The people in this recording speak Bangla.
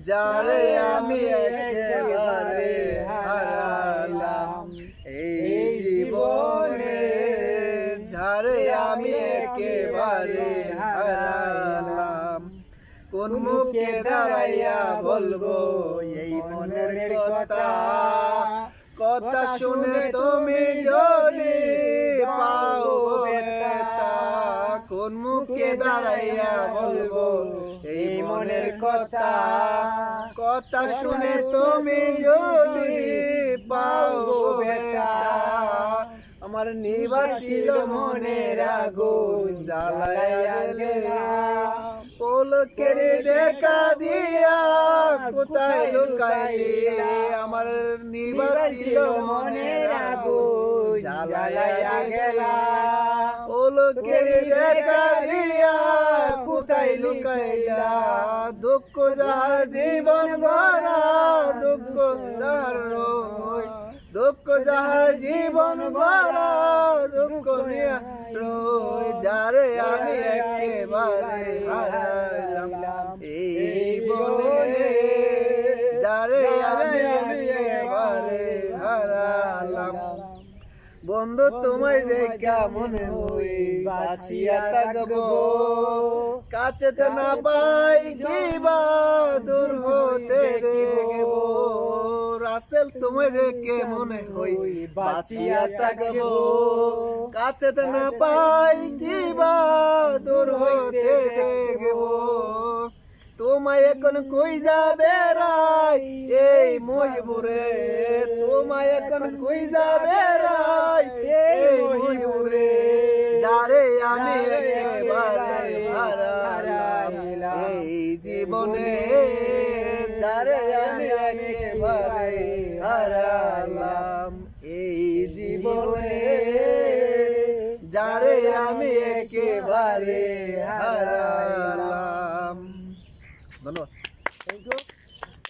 যারে আমি একেবারে হারালাম এই জীবনে যারে আমি একেবারে হারালাম কোন মুখে দাঁড়াইয়া বলব এই মনের কথা? কথা। শুনে তুমি যদি পাও কোন মুখে দাঁড়াইয়া বলব? এই মনের কথা কথা শুনে তুমি যদি পাও ব্যথা আমার নিবার ছিল মনের আগুন, জ্বালায়া গেলে পলকের দেখা দিয়া কোথায় লুকাইলি? আমার নিবার ছিল মনের আগুন, জ্বালায়া গেলা পলকের দেখা কোথায় লুকাইলা দুঃখ যাহার জীবন ভরা দুঃখ যাহার রই দুঃখ যাহার জীবন ভরা দুঃখ নিয়া রই যারে আমি একেবারে হারাইলাম। এই জীবনে বন্ধু তোমায় দেখা মনে হই বাসিয়া থাকব। কাছে না পাই কিবা দূর হতে দেখব। রাসেল তোমায় দেখে মনে হই বাসিয়া থাকব। কাছে না পাই কিবা দূর হতে দেখব। তোমায় এখন কই যাবে রাই এই মহিবুরে, তোমায় এখন কই যাবে রাই এই মহিবুরে, যারে আমি এই জীবনে, যারে আমি একেবারে হারালাম এই জীবনে, যারে আমি একেবারে হারালাম ধন্যবাদ